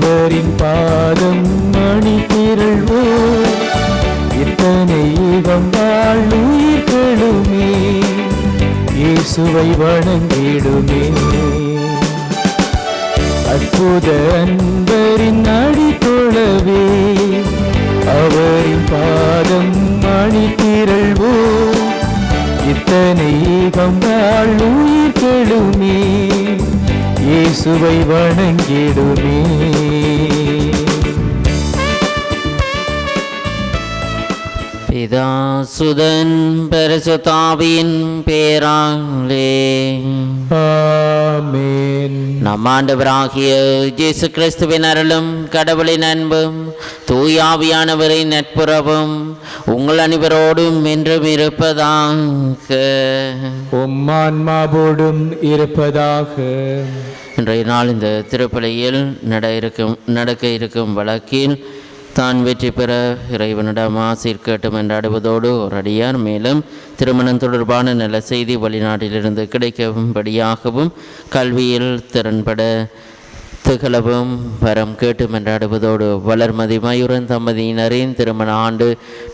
அவரின் பாதம் மணி திரள்வோ. இத்தனை யுகம் வாழ்வுயிர்களுமே இயேசுவை வணங்கிடுமே. அற்புத அன்பரின் அடி தொழவே அவரின் பாதம் மணி திரள்வோ. இத்தனை ஈகம் வாழ்வுயிர்களுமே இயேசுவை வணங்கிடுமே. பிதா சுதன் பரிசுத்தாவியின் பேராலே. ஆமென். நம் ஆண்டவராகிய இயேசு கிறிஸ்துவின் அருளும் கடவுளின் அன்பும் தூயாவியானவரின் நட்புறவும் உங்கள் அனைவரோடும் என்றும் இருப்பதாக. உம்மான்மாவோடும் இருப்பதாக. இன்றைய நாள் இந்த திருப்பலியில் நட இருக்கும் நடக்க இருக்கும் வழக்கில் தான் வெற்றி பெற இறைவனிடம் ஆசீர் கேட்டும் என்றாடுவதோடு ஒரு அடியார் மேலும் திருமணம் தொடர்பான நல்ல செய்தி வெளிநாட்டிலிருந்து கிடைக்கும்படியாகவும் கல்வியில் திறன்பட திகழவும் வரம் கேட்டு என்றாடுவதோடு வளர்மதி மயூரன் தம்பதியினரின் திருமண ஆண்டு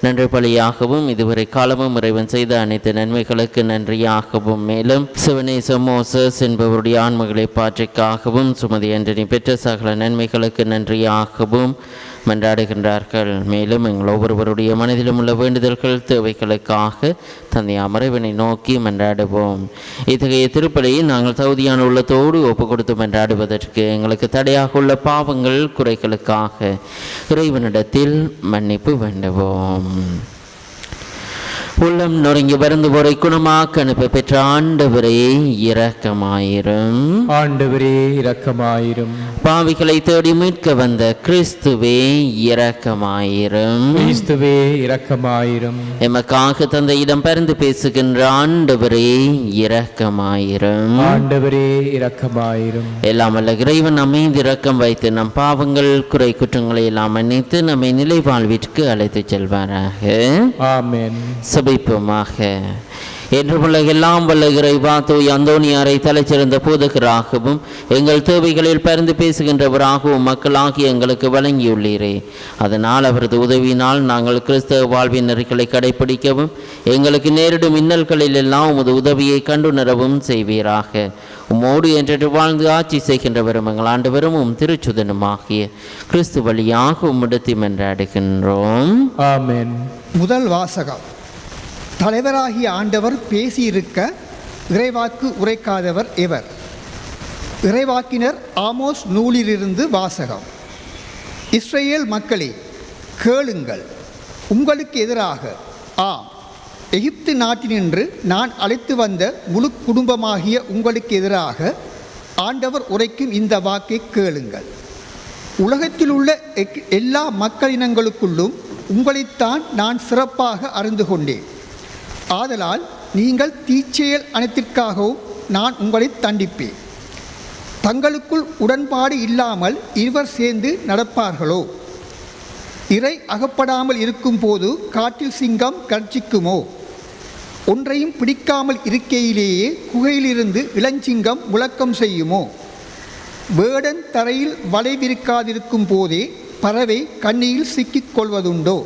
நன்றி பலியாகவும் இதுவரை காலமும் இறைவன் செய்த அனைத்து நன்மைகளுக்கு நன்றியாகவும் மேலும் சிவனேச மோசஸ் என்பவருடைய ஆன்மகளை பாற்றிக்காகவும் சுமதி அன்றனி பெற்ற சகல நன்மைகளுக்கு நன்றியாகவும் மன்றாடுகின்றார்கள். மேலும் எங்கள் ஒவ்வொருவருடைய மனதிலும் உள்ள வேண்டுதல்கள் தேவைகளுக்காக தந்தை அமரவனை நோக்கி மன்றாடுவோம். இத்தகைய திருப்பலியை நாங்கள் தகுதியான உள்ளத்தோடு ஒப்பு கொடுத்து மன்றாடுவதற்கு எங்களுக்கு தடையாக உள்ள பாவங்கள் குறைகளுக்காக இறைவனிடத்தில் மன்னிப்பு வேண்டுவோம். உள்ளம் நொறுங்கி வருந்து போரை குணமாக்க அனுப்ப பெற்ற ஆண்டவரே இரக்கமாயிரும். ஆண்டவரே இரக்கமாயிரும். பாவிகளை தேடி மீட்க வந்த கிறிஸ்துவே இரக்கமாயிரும். கிறிஸ்துவே இரக்கமாயிரும். எமக்காக தந்தையிடம் பரிந்து பேசுகின்ற ஆண்டவரே இரக்கமாயிரும். ஆண்டவரே இரக்கமாயிரும். எல்லாம் அல்ல இறைவன் அமைந்து இரக்கம் வைத்து நம் பாவங்கள் குறை குற்றங்களை எல்லாம் மன்னித்து நம்மை நிலை வாழ்விற்கு அழைத்துச் செல்வாராக. ஆமென். சபிப்போமாக என்று உள்ள எல்லாம் வல்ல இறைவா தூய் அந்தோனியாரை தலைச்சிறந்த போதகராகவும் எங்கள் தேவைகளில் பரிந்து பேசுகின்றவராகவும் மக்களாகி எங்களுக்கு வழங்கியுள்ளீரே. அதனால் அவரது உதவியினால் நாங்கள் கிறிஸ்தவ வாழ்வின் நெறிகளை கடைபிடிக்கவும் எங்களுக்கு நேரிடும் இன்னல்களில் எல்லாம் உமது உதவியை கண்டுணரவும் செய்வீராக. உம்மோடு என்றென்று வாழ்ந்து ஆட்சி செய்கின்றவரும் எங்கள் ஆண்டவரும் உம் திருச்சுதனுமாகிய கிறிஸ்து வழியாக உம்மிடத்தில் மன்றாடுகின்றோம் ஆமென். முதல் வாசகம். தலைவராகிய ஆண்டவர் பேசியிருக்க இறைவாக்கு உரைக்காதவர் எவர் இறைவாக்கினர் ஆமோஸ் நூலிலிருந்து வாசகம். இஸ்ரேல் மக்களே கேளுங்கள். உங்களுக்கு எதிராக ஆம் எகிப்து நாட்டினின்று நான் அழைத்து வந்த முழு குடும்பமாகிய உங்களுக்கு எதிராக ஆண்டவர் உரைக்கும் இந்த வாக்கை கேளுங்கள். உலகத்தில் உள்ள எக்- எல்லா மக்களினங்களுக்குள்ளும் உங்களைத்தான் நான் சிறப்பாக அறிந்து கொண்டேன். ஆதலால் நீங்கள் தீச்செயல் அனைத்திற்காகவும் நான் உங்களை தண்டிப்பேன். தங்களுக்குள் உடன்பாடு இல்லாமல் இருவர் சேர்ந்து நடப்பார்களோ? இறை அகப்படாமல் இருக்கும்போது காட்டில் சிங்கம் கர்ஜிக்குமோ ஒன்றையும் பிடிக்காமல் இருக்கையிலேயே குகையிலிருந்து இளஞ்சிங்கம் முழக்கம் செய்யுமோ? வேடன் தரையில் வளைவிருக்காதிருக்கும் போதே பறவை கண்ணியில் சிக்கிக் கொள்வதுண்டோ?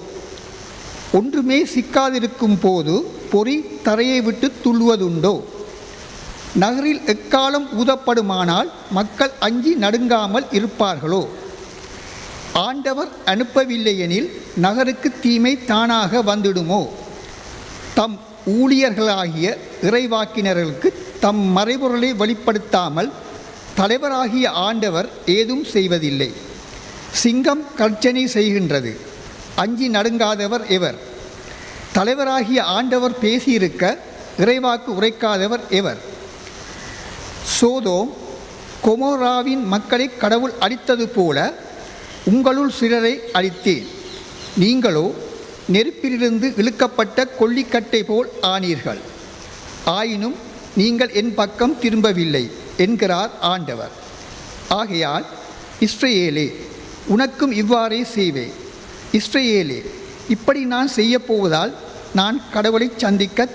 ஒன்றுமே சிக்காதிருக்கும் போது பொறி தரையை விட்டு துள்ளுவதுண்டோ? நகரில் எக்காலம் ஊதப்படுமானால் மக்கள் அஞ்சி நடுங்காமல் இருப்பார்களோ? ஆண்டவர் அனுப்பவில்லையெனில் நகருக்கு தீமை தானாக வந்துடுமோ? தம் ஊழியர்களாகிய இறைவாக்கினர்களுக்கு தம் மறைபொருளை வெளிப்படுத்தாமல் தலைவராகிய ஆண்டவர் ஏதும் செய்வதில்லை. சிங்கம் கர்ச்சனை செய்கின்றது. அஞ்சி நடுங்காதவர் எவர்? தலைவராகிய ஆண்டவர் பேசியிருக்க இறைவாக்கு உரைக்காதவர் எவர்? சோதோம் கொமோராவின் மக்களை கடவுள் அழித்தது போல உங்களுள் சிலரை அழித்தேன் நீங்களோ நெருப்பிலிருந்து இழுக்கப்பட்ட கொல்லிக்கட்டை போல் ஆனீர்கள். ஆயினும் நீங்கள் என் பக்கம் திரும்பவில்லை என்கிறார் ஆண்டவர். ஆகையால் இஸ்ரேலே உனக்கும் இவ்வாறே செய்வேன். இஸ்ரேலே இப்படி நான் செய்யப் போவதால் நான் கடவுளை சந்திக்க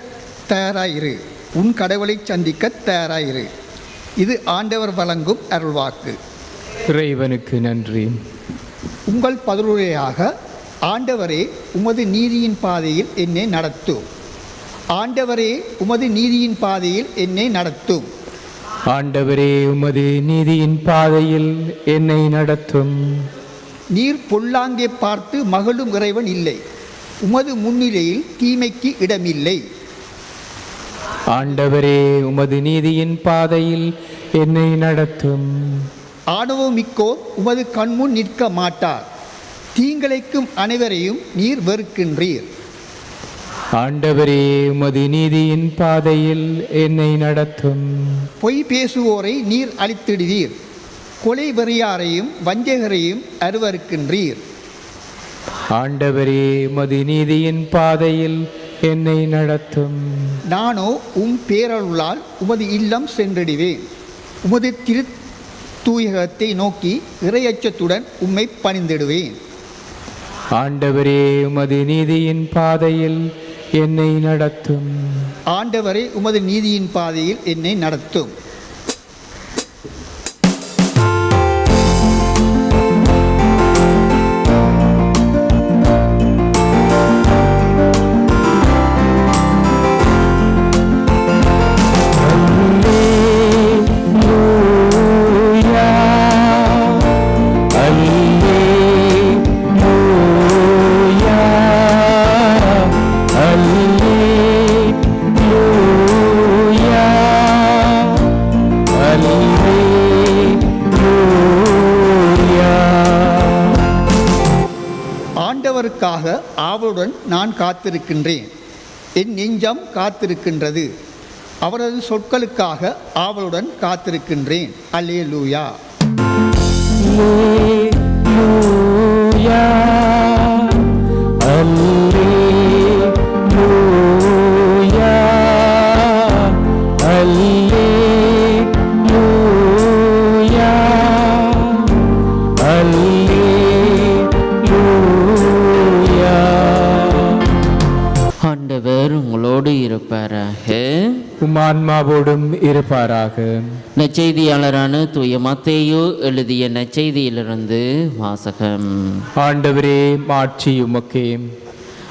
தயாராயிரு. உன் கடவுளை சந்திக்க தயாராயிரு. இது ஆண்டவர் வழங்கும் அருள்வாக்கு. இறைவனுக்கு நன்றி. உங்கள் பதிலுரையாக ஆண்டவரே உமது நீதியின் பாதையில் என்னை நடத்தும் ஆண்டவரே உமது நீதியின் பாதையில் என்னை நடத்தும் ஆண்டவரே உமது நீதியின் பாதையில் என்னை நடத்தும். நீர் பொல்லாங்கே பார்த்து மகளும் இறைவன் இல்லை. உமது முன்னிலையில் தீமைக்கு இடமில்லை. ஆண்டவரே உமது நீதியின் பாதையில் என்னை நடத்தும். ஆணவமிக்கோர் உமது கண்முன் நிற்க மாட்டார். தீங்கிழைக்கும் அனைவரையும் நீர் வெறுக்கின்றீர். ஆண்டவரே உமது நீதியின் பாதையில் என்னை நடத்தும். பொய் பேசுவோரை நீர் அழித்திடுவீர். கொலை வெறியாரையும் வஞ்சகரையும் அருவருக்கின்றீர். ஆண்டவரே உமது நீதியின் பாதையில் என்னை நடத்தும். நானோ உம் பேரருளால் உமது இல்லம் சென்றிடுவேன். உமது திரு தூயகத்தை நோக்கி இறையச்சத்துடன் உம்மை பணிந்திடுவேன். ஆண்டவரே உமது நீதியின் பாதையில் என்னை நடத்தும். ஆண்டவரே உமது நீதியின் பாதையில் என்னை நடத்தும். ஆவலுடன் நான் காத்திருக்கின்றேன். என் நெஞ்சம் காத்திருக்கின்றது. அவரது சொற்களுக்காக ஆவலுடன் காத்திருக்கின்றேன். அல்லே லூயா ஆண்டவர் இருப்பாராக. உமான்மாவோடும் இருப்பாராக. நற்செய்தியாளரான தூய மத்தேயு எழுதிய நற்செய்தியிலிருந்து வாசகம். ஆண்டவரே மாட்சி உமக்கே.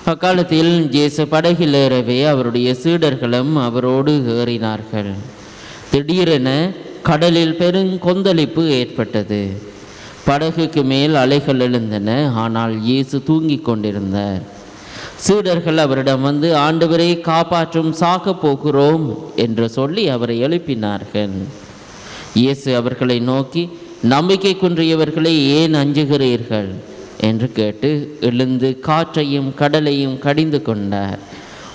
அக்காலத்தில் இயேசு படகில் ஏறவே அவருடைய சீடர்களும் அவரோடு ஏறினார்கள். திடீரென கடலில் பெருங்கொந்தளிப்பு ஏற்பட்டது. படகுக்கு மேல் அலைகள் எழுந்தன ஆனால் இயேசு தூங்கிக் கொண்டிருந்தார். சீடர்கள் அவரிடம் வந்து ஆண்டவரை காப்பாற்றும் சாகப் போகிறோம் என்று சொல்லி அவரை எழுப்பினார்கள். இயேசு அவர்களை நோக்கி நம்பிக்கை குன்றியவர்களை ஏன் அஞ்சுகிறீர்கள்? என்று கேட்டு எழுந்து காற்றையும் கடலையும் கடிந்து கொண்டார்.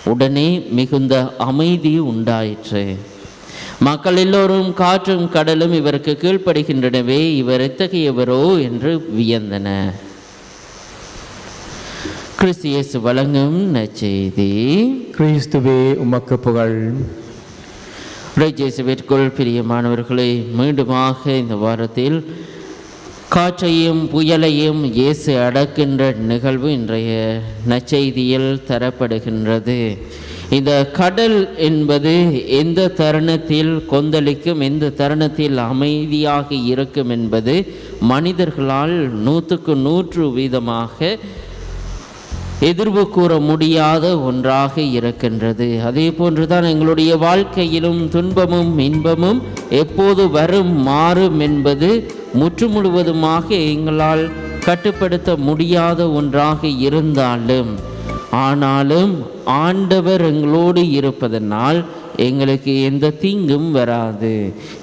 உடனே மிகுந்த அமைதி உண்டாயிற்று. மக்கள் எல்லோரும் காற்றும் கடலும் இவருக்கு கீழ்ப்படுகின்றனவே இவர் எத்தகையவரோ? என்று வியந்தனர். கிறிஸ்து இயேசு வழங்கும் நற்செய்தி கிறிஸ்துவே உமக்கு புகழ். இறைஜேசுவிற்குள் பிரியமானவர்களே மீண்டுமாக இந்த வாரத்தில் காற்றையும் புயலையும் இயேசு அடக்கின்ற நிகழ்வு இன்றைய நற்செய்தியில் தரப்படுகின்றது. இந்த கடல் என்பது எந்த தருணத்தில் கொந்தளிக்கும் எந்த தருணத்தில் அமைதியாக இருக்கும் என்பது மனிதர்களால் நூற்றுக்கு நூற்று வீதமாக எதிர்வு கூற முடியாத ஒன்றாக இருக்கின்றது. அதே போன்றுதான் எங்களுடைய வாழ்க்கையிலும் துன்பமும் இன்பமும் எப்போது வரும் மாறும் என்பது முற்று முழுவதுமாக எங்களால் கட்டுப்படுத்த முடியாத ஒன்றாக இருந்தாலும் ஆனாலும் ஆண்டவர் எங்களோடு இருப்பதனால் எங்களுக்கு எந்த தீங்கும் வராது.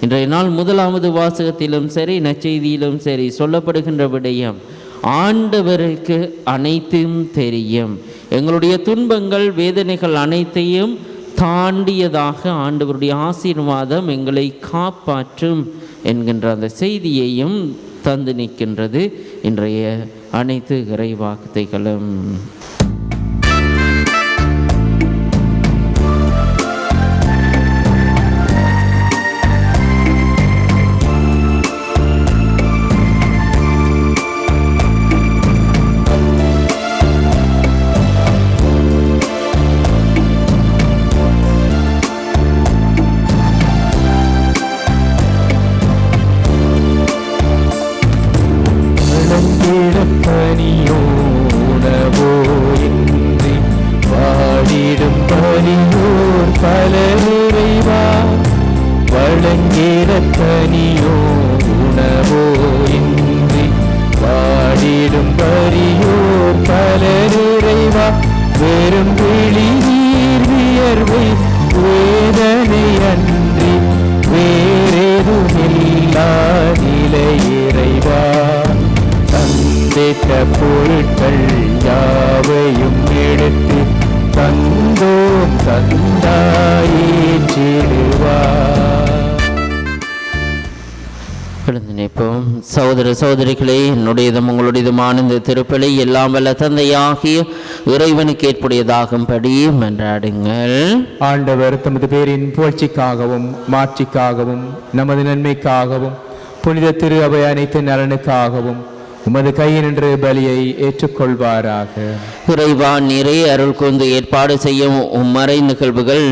இன்றைய நாள் முதலாவது வாசகத்திலும் சரி நச்செய்தியிலும் சரி சொல்லப்படுகின்ற விடயம் ஆண்டவருக்கு அனைத்தும் தெரியும். எங்களுடைய துன்பங்கள் வேதனைகள் அனைத்தையும் தாண்டியதாக ஆண்டவருடைய ஆசீர்வாதம் எங்களை காப்பாற்றும் என்கின்ற அந்த செய்தியையும் தந்து நிற்கின்றது. இன்றைய அனைத்து இறைவார்த்தைகளும் சகோதர சகோதரிகளே என்னுடையதும் உங்களுடையதுமான இந்த திருப்பலி எல்லாம் வல்ல தந்தையாகிய இறைவனுக்கு ஏற்புடையதாகும்படி மன்றாடுங்கள். ஆண்டவர் தமது பேரின் புகழ்ச்சிக்காகவும் மாட்சிக்காகவும் நமது நன்மைக்காகவும் புனித திரு அவை அனைத்து நலனுக்காகவும் உமது கையினின்று பலியை ஏற்றுக்கொள்வாராக. இறைவா நிறைய அருள் கொண்டு ஏற்பாடு செய்யும் உம்மறை நிகழ்வுகள்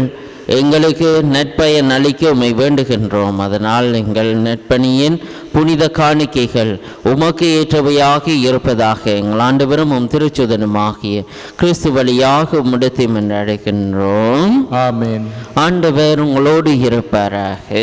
எங்களுக்கு நற்பயன் அளிக்க உம்மை வேண்டுகின்றோம். அதனால் எங்கள் நற்பணியின் புனித காணிக்கைகள் உமக்கு ஏற்றவையாக இருப்பதாக எங்கள் ஆண்டவரும் உம் திருச்சுதனுமாகிய கிறிஸ்து வழியாக உம்மிடத்தை அழைக்கின்றோம். ஆமென். ஆண்டவர் உங்களோடு இருப்பாராக.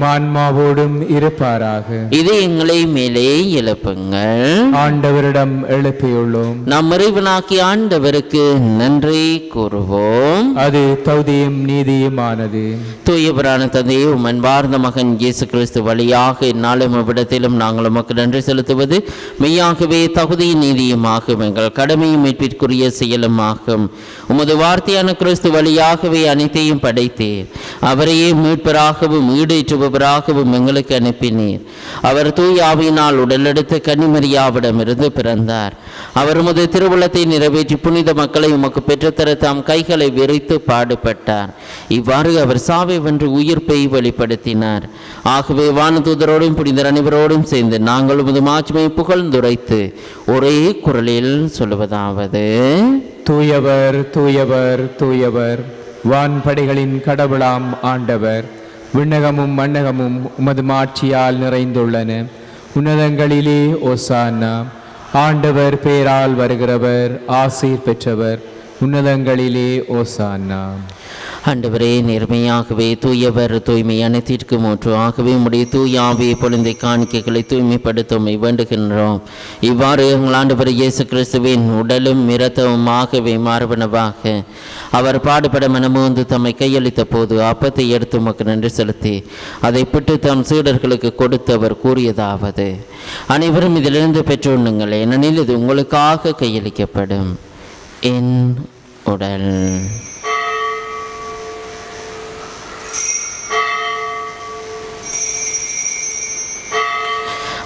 மான்மாவோடும் இருப்பாராக. இது எங்களை மேலே எழுப்புங்கள். ஆண்டவரிடம் எழுப்பியுள்ளோம். நம் இறைவனாகிய ஆண்டவருக்கு நன்றி கூறுவோம். அது தௌதியும் நீதியுமானது. தூயவரான தந்தையே உம் அன்பார்ந்த மகன் இயேசு கிறிஸ்து வழியாக இந்நாளும் இவ்விடத்திலும் நாங்கள் உமக்கு நன்றி செலுத்துவது. மெய்யாகவே தகுதியும் நீதியுமாகும். எங்கள் கடமையும் மீட்பிற்குரிய செயலுமாகும். உமது வார்த்தையான கிறிஸ்து வழியாகவே அனைத்தையும் படைத்தீர். அவரையே மீட்பராகவும் ஈடேற்றுபவராகவும் எங்களுக்கு அனுப்பினீர். அவர் தூய ஆவியினால் உடலெடுத்து கன்னிமரியாவிடமிருந்து பிறந்தார். அவர் உமது திருவுளத்தை நிறைவேற்றி புனித மக்களை உமக்கு பெற்றுத்தர தாம் கைகளை விரித்து பாடுபட்டார். இவ்வாறு அவர் சாவை வென்று உயிர்ப்பை வெளிப்படுத்தினார். ஆகவே வானதூதரோடும் புனிதர் அனைவரோடும் சேர்ந்து நாங்கள் உமது மாட்சிமை புகழ்ந்துரைத்து ஒரே குரலில் சொல்லுவதாவது. தூயவர் தூயவர் தூயவர் வான்படைகளின் கடவுளாம் ஆண்டவர் விண்ணகமும் மண்ணகமும் உமது மாட்சியால் நிறைந்துள்ளன. உன்னதங்களிலே ஓசானா ஆண்டவர் பேரால் வருகிறவர் ஆசீர் பெற்றவர். உன்னதங்களிலே ஓசானா ஆண்டவரே நேர்மையாகவே தூயவர் தூய்மை அனைத்திற்கும் ஒன்று ஆகவே உம்முடைய தூயாவே பொழுந்தை காணிக்கைகளை தூய்மைப்படுத்துமை வேண்டுகின்றோம். இவ்வாறு எங்கள் ஆண்டவர் இயேசு கிறிஸ்துவின் உடலும் இரத்தமுமாகவே மாறுபனவாக அவர் பாடுபட மனமுந்து தம்மை கையளித்த போது அப்பத்தை எடுத்து மக்கள் நன்றி செலுத்தி அதை பிட்டு தம் சீடர்களுக்கு கொடுத்து அவர் கூறியதாவது அனைவரும் இதிலிருந்து பெற்றுண்ணுங்கள் ஏனெனில் இது உங்களுக்காக கையளிக்கப்படும். என் உடல்.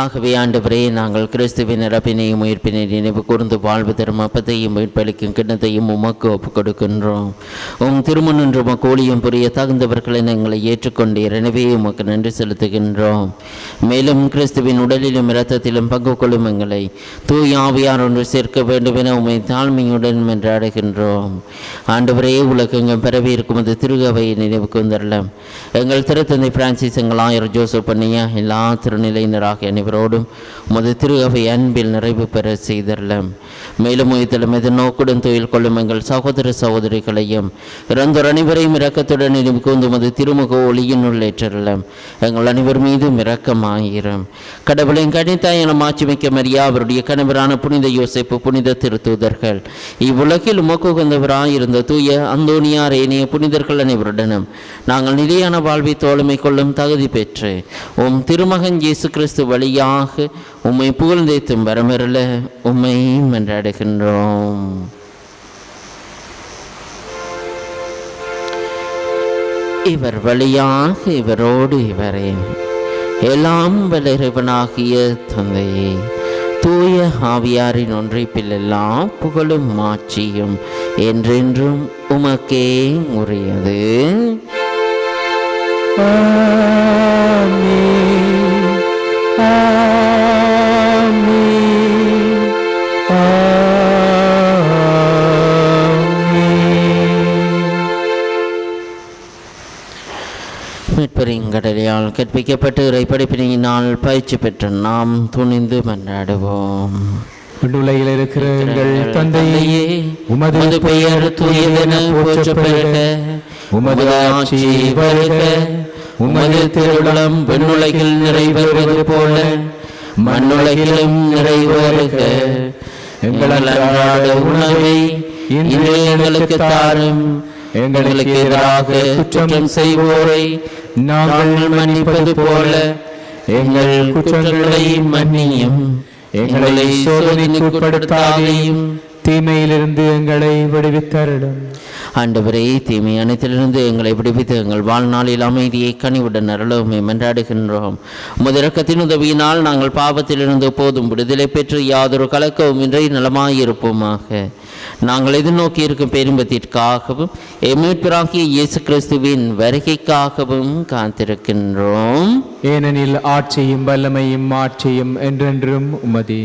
ஆகவே ஆண்டவரே நாங்கள் கிறிஸ்துவின் இறப்பினையும் உயிர்ப்பினை நினைவு கூர்ந்து வாழ்வு தரும் அப்பத்தையும் மீட்பளிக்கும் கிண்ணத்தையும் உமக்கு ஒப்புக் கொடுக்கின்றோம் உம் திருமணன்று கோழியும் புரிய தகுந்தவர்களை எங்களை ஏற்றுக்கொண்டே எனவே உமக்கு நன்றி செலுத்துகின்றோம். மேலும் கிறிஸ்துவின் உடலிலும் இரத்தத்திலும் பங்கு கொள்ளும் எங்களை தூய் ஆவியார் ஒன்று சேர்க்க வேண்டும் என உம்மை தாழ்மையுடன் மன்றாடுகின்றோம் ஆண்டவரே உலகெங்கும் பரவி இருக்கும் அந்த திருகவையை நினைவு கூந்தரலாம் எங்கள் திருத்தந்தை பிரான்சிஸ் எங்கள் ஆயர் ஜோசப் பண்ணியா எல்லா திருநிலையினராக அனைவரோடும் உமது திரு அவை அன்பில் நிறைவு பெற செய்தரலாம். மேலும் உயிர்த்தலும் எது நோக்குடன் தொழில் கொள்ளும் எங்கள் சகோதர சகோதரிகளையும் இறந்தோர் அனைவரையும் இரக்கத்துடன் நினைவு கூர்ந்து உமது திருமுக ஒளியின் உள்ளேற்றலாம் எங்கள் அனைவர் மீதும் இரக்கமாயிரும். கடவுளின் கணித்தாய் என மாட்சிமிக்க மரியா அவருடைய கணவரான புனித யோசிப்பு புனித திருத்தூதர்கள். இவ்வுலகில் உமக்குகந்தவராயிருந்த தூய அந்தோனியார் ஏனைய புனிதர்கள் அனைவருடனும் நாங்கள் நிலையான வாழ்வை தோழமை கொள்ளும் தகுதி பெற்று உம் திருமகன் இயேசு கிறிஸ்து வழி வழியாக உம்மை புகழ்ந்தேத்தும் வரமருள உம்மை மன்றாடுகின்றோம். இவர் வழியாக இவரோடு இவரே எல்லாம் வல்ல இறைவனாகிய தூய ஆவியாரின் ஒன்றைப்பில் எல்லாம் புகழும் மாட்சியும் என்றென்றும் உமக்கே உரியது. ஆமென். மீட்பரிங்கடலையால் கற்பிக்கப்பட்டு இறைப்படைப்பினால் பயிற்சி பெற்ற நாம் துணிந்து மன்றாடுவோம் விண்ணுலகில் இருக்கிற எங்கள் தந்தையே உமது பெயர் தூயதென போற்றப் பெறுக உமது ஆட்சி வருக உமது திருவிழம் விண்ணுலகில் நிறைவேறுவது போல மண்ணுலகிலும் நிறைவேறுக. எங்கள் அன்றாட உணவை இன்று எங்களுக்கு தாரும். எங்களுக்கு எதிராக குற்றம் செய்வோரை நாங்கள் மன்னிப்பது போல எங்கள் குற்றங்களை மன்னியும். எங்களை சோதனைக்கு உட்படுத்தாதையும் தீமையிலிருந்து எங்களை விடுவித்தருளும். ஆண்டவரே தீமை அனைத்திலிருந்து எங்களை பிடிப்பித்து எங்கள் வாழ்நாளில் அமைதியை கனிவுடன் அருளவுமே மன்றாடுகின்றோம் முதலக்கத்தின் உதவியினால் நாங்கள் பாவத்திலிருந்து போதும் விடுதலை பெற்று யாதொரு கலக்கவும் இன்றை நலமாயிருப்போமாக. நாங்கள் எதிர்நோக்கி இருக்கும் பெரும்பத்திற்காகவும் எமீட்பராகிய இயேசு கிறிஸ்துவின் வருகைக்காகவும் காத்திருக்கின்றோம். ஏனெனில் ஆட்சியும் வல்லமையும் ஆட்சியும் என்றென்றும் உமதே.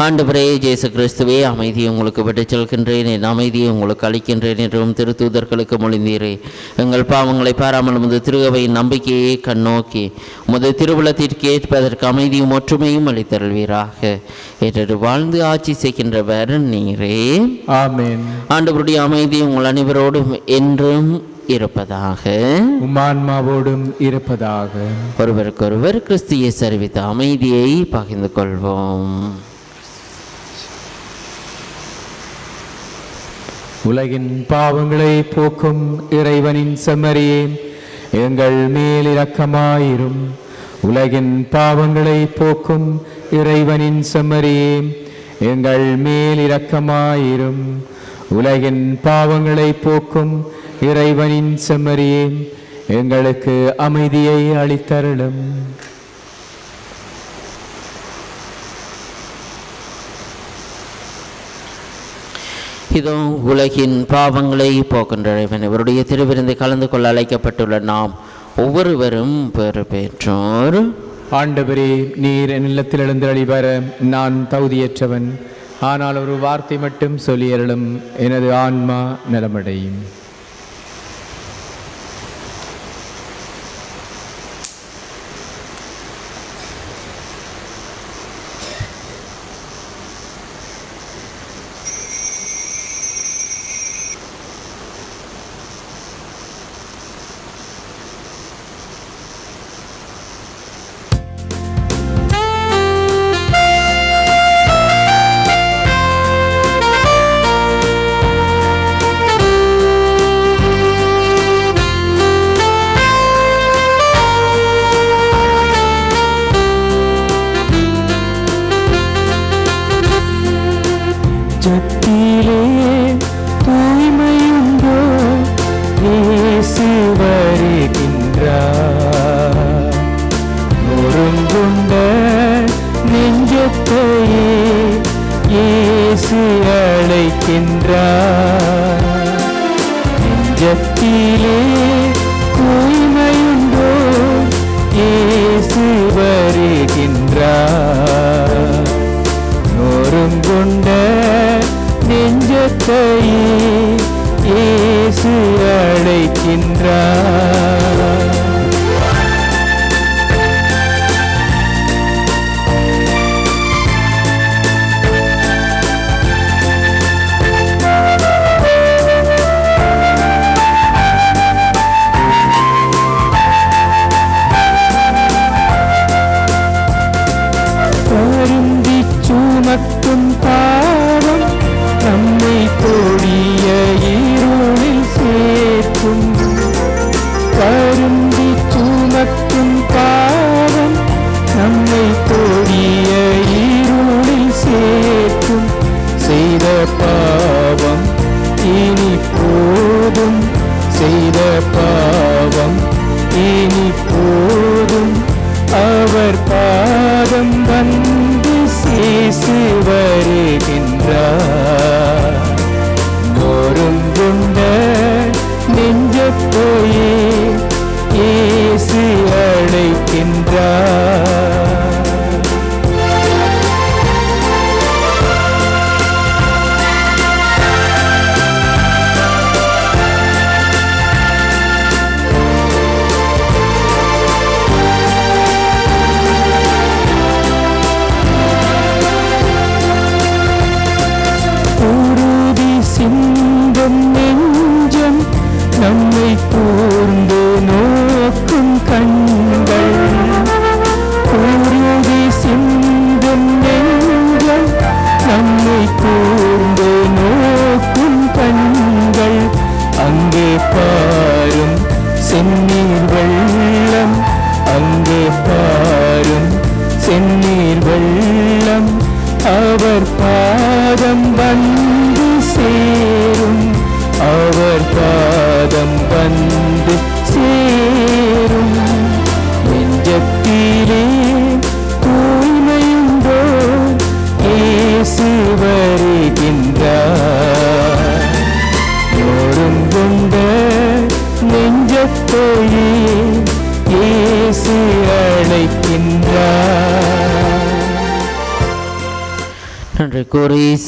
ஆண்டவரே இயேசு கிறிஸ்துவே அமைதியை உங்களுக்கு விட்டுச் செல்கின்றேன் என் அமைதியை உங்களுக்கு அளிக்கின்றேன் என்றும் திருத்தூதர்களுக்கு மொழிந்தீரே. எங்கள் பாவங்களை பாராமல் உமது திருகவையின் நம்பிக்கையை கண்ணோக்கி உமது திருவுளத்திற்கு ஏற்பதற்கு அமைதியும் ஒற்றுமையும் அளித்தருள்வீராக. என்று வாழ்ந்து ஆட்சி செய்கின்றவர் நீரே. ஆமென். ஆண்டவருடைய அமைதி உங்கள் அனைவரோடும் என்றும் இருப்பதாக. உமான்மாவோடும் இருப்பதாக. ஒருவருக்கொருவர் கிறிஸ்தியை சரிவித்த அமைதியை பகிர்ந்து கொள்வோம். உலகின் பாவங்களை போக்கும் இறைவனின் செம்மறியே எங்கள் மேல் இரக்கமாயிரும். உலகின் பாவங்களை போக்கும் இறைவனின் செம்மறியே எங்கள் மேல் இரக்கமாயிரும். உலகின் பாவங்களை போக்கும் இறைவனின் செம்மறியே எங்களுக்கு அமைதியை அளித்தருளும். இதோ உலகின் பாவங்களை போக்கின்ற இறைவன் இவருடைய திருவிருந்தை கலந்து கொள்ள அழைக்கப்பட்டுள்ள நாம் ஒவ்வொருவரும் பெறு பெற்றோர் ஆண்டவரே நீர் என் இல்லத்தில் எழுந்தருளி நான் தகுதியற்றவன். ஆனால் ஒரு வார்த்தை மட்டும் சொல்லியறலும் எனது ஆன்மா நலமடையும். அழைக்கின்றார் நெஞ்சத்திலே தூய்மையுண்டோ? ஏசு வருகின்றார். நோரும் கொண்ட நெஞ்சத்தையே ஏசு அழைக்கின்றார்.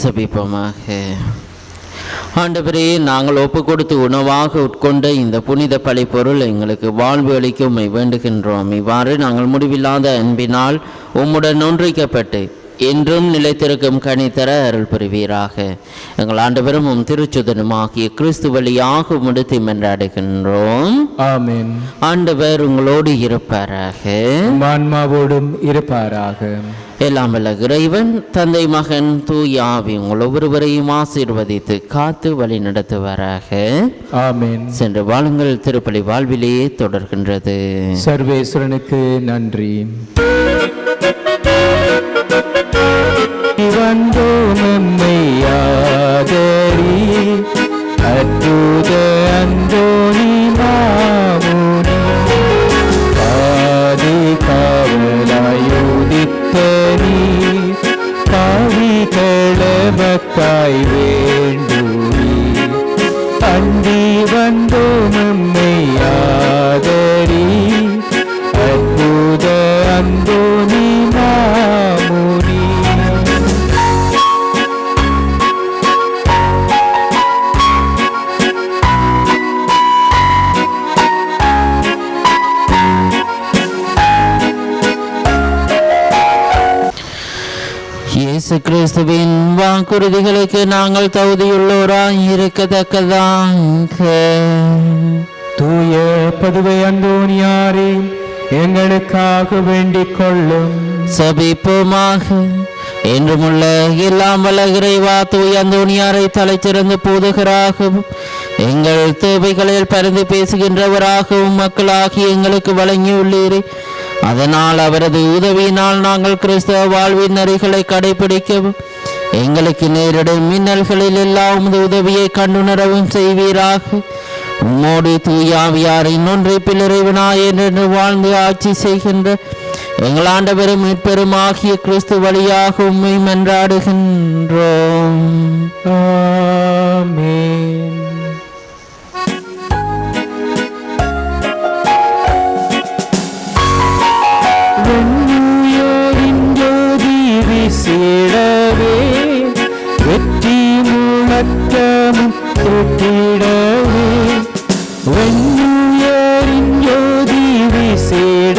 சபிப்பமாக ஆண்டவரே நாங்கள் ஒப்பு கொடுத்து உணவாக உட்கொண்ட இந்த புனித பழிப்பொருள் எங்களுக்கு வாழ்வு அளிக்க உம்மை வேண்டுகின்றோம். இவ்வாறு நாங்கள் முடிவில்லாத அன்பினால் உம்முடன் ஒன்றிக்கப்பட்டு என்றும் நிலைத்திருக்கும் கனி தர அருள் புரிவீராக. எங்கள் ஆண்டவரும் உம் திருச்சுதனுமாகிய கிறிஸ்து வழியாக உம்மிடத்தை மன்றாடுகின்றோம் ஆமென். ஆண்டவர் உங்களோடு இருப்பாராக. ஆன்மாவோடும் இருப்பாராக. எல்லாம் வல்ல இறைவன் தந்தை மகன் தூய் ஆவி உங்கள் ஒவ்வொருவரையும் ஆசீர்வதித்து காத்து வழி நடத்துவாராக. ஆமென். சென்று வாழுங்கள். திருப்பலி வாழ்விலேயே தொடர்கின்றது. சர்வேஸ்வரனுக்கு நன்றி. கிறிஸ்துவின் வாக்குறுதிகளுக்கு நாங்கள் தகுதியுள்ளோராய் இருக்கத்தக்கதாக தூய பதுவை அந்தோணியாரே எங்களுக்காக வேண்டிக் கொள்ளும் சபிப்போமாக. என்றுமுள்ள எல்லாம் வல்ல இறைவா தூய் அந்தோணியாரை தலைச்சிறந்து போதுகராகவும் எங்கள் தேவைகளில் பரிந்து பேசுகின்றவராகவும் மக்களாகி எங்களுக்கு வழங்கியுள்ளீரே. அதனால் அவரது உதவியினால் நாங்கள் கிறிஸ்தவ வாழ்வின் நெறிகளை கடைபிடிக்கவும் எங்களுக்கு நேரிடும் மின்னல்களில் எல்லாம் உமது உதவியை கண்டுணரவும் செய்வீராக. உம்மோடு தூயாவியாரின் ஒன்றை பிள்ளரைவனாய் என்று வாழ்ந்து ஆட்சி செய்கின்ற எங்களாண்டவரும் மீட்பெரும் ஆகிய கிறிஸ்து வழியாக உண்மை மன்றாடுகின்றோம். ஆமே சேரவே வெற்றி முழக்கமும் கூட்டிடவே வெண்ணுயரின் ஜோதி விசேட